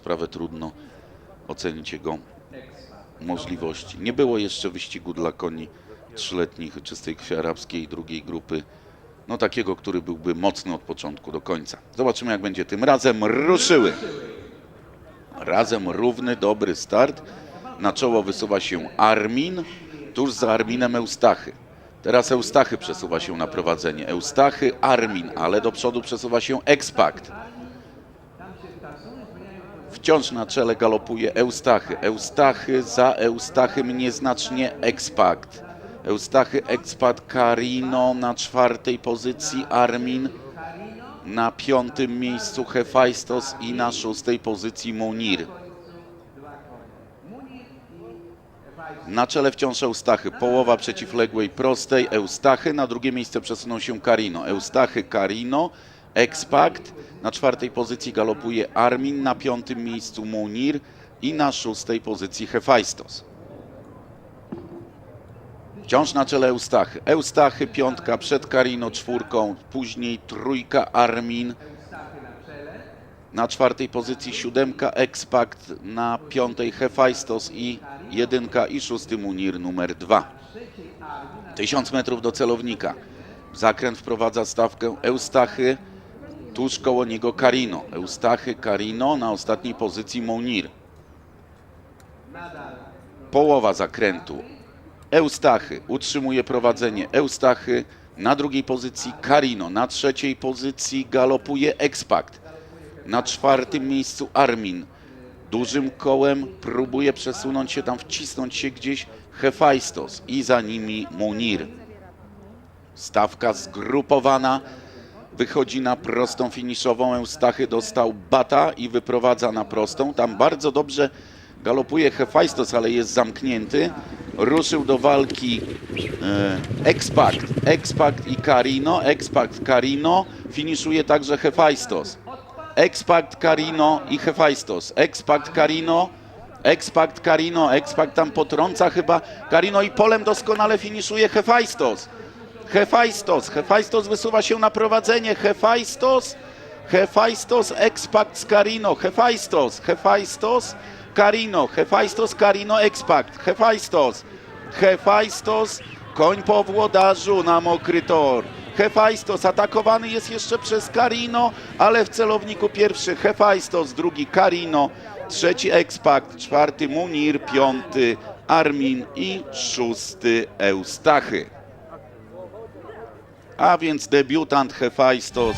sprawę trudno ocenić jego możliwości. Nie było jeszcze wyścigu dla koni trzyletnich czystej krwi arabskiej drugiej grupy. No takiego, który byłby mocny od początku do końca. Zobaczymy jak będzie tym razem. Ruszyły. Razem równy, dobry start. Na czoło wysuwa się Armin, tuż za Arminem Eustachy. Teraz Eustachy przesuwa się na prowadzenie. Eustachy, Armin, ale do przodu przesuwa się Expakt. Wciąż na czele galopuje Eustachy. Eustachy za Eustachym nieznacznie Expakt. Eustachy, Expakt, Carino na czwartej pozycji, Armin na piątym miejscu Hefajstos i na szóstej pozycji Munir. Na czele wciąż Eustachy, połowa przeciwległej prostej Eustachy, na drugie miejsce przesunął się Carino. Eustachy, Carino, Expakt, na czwartej pozycji galopuje Armin, na piątym miejscu Munir i na szóstej pozycji Hefajstos. Wciąż na czele Eustachy. Eustachy piątka przed Carino czwórką, później trójka Armin, na czwartej pozycji siódemka Expakt, na piątej Hefajstos i jedynka i szósty Munir numer dwa. Tysiąc metrów do celownika. Zakręt wprowadza stawkę Eustachy, tuż koło niego Carino. Eustachy, Carino, na ostatniej pozycji Munir. Połowa zakrętu. Eustachy utrzymuje prowadzenie. Eustachy na drugiej pozycji Carino, na trzeciej pozycji galopuje Expakt. Na czwartym miejscu Armin. Dużym kołem próbuje przesunąć się tam, wcisnąć się gdzieś Hefajstos i za nimi Munir. Stawka zgrupowana wychodzi na prostą finiszową. Eustachy dostał bata i wyprowadza na prostą. Tam bardzo dobrze galopuje Hefajstos, ale jest zamknięty. Ruszył do walki e, Expakt. Expakt i Carino. Expakt, Carino. Finiszuje także Hefajstos. Expakt, Carino i Hefajstos. Expakt, Carino. Expakt, Carino. Expakt tam potrąca chyba Carino i polem doskonale finiszuje Hefajstos. Hefajstos. Hefajstos wysuwa się na prowadzenie. Hefajstos. Hefajstos, Expakt z Carino. Hefajstos. Hefajstos, Carino. Hefajstos, Carino, Expakt. Hefajstos. Hefajstos. Koń po włodarzu na mokry tor. Hefajstos atakowany jest jeszcze przez Carino, ale w celowniku pierwszy Hefajstos, drugi Carino, trzeci Expakt, czwarty Munir, piąty Armin i szósty Eustachy. A więc debiutant Hefajstos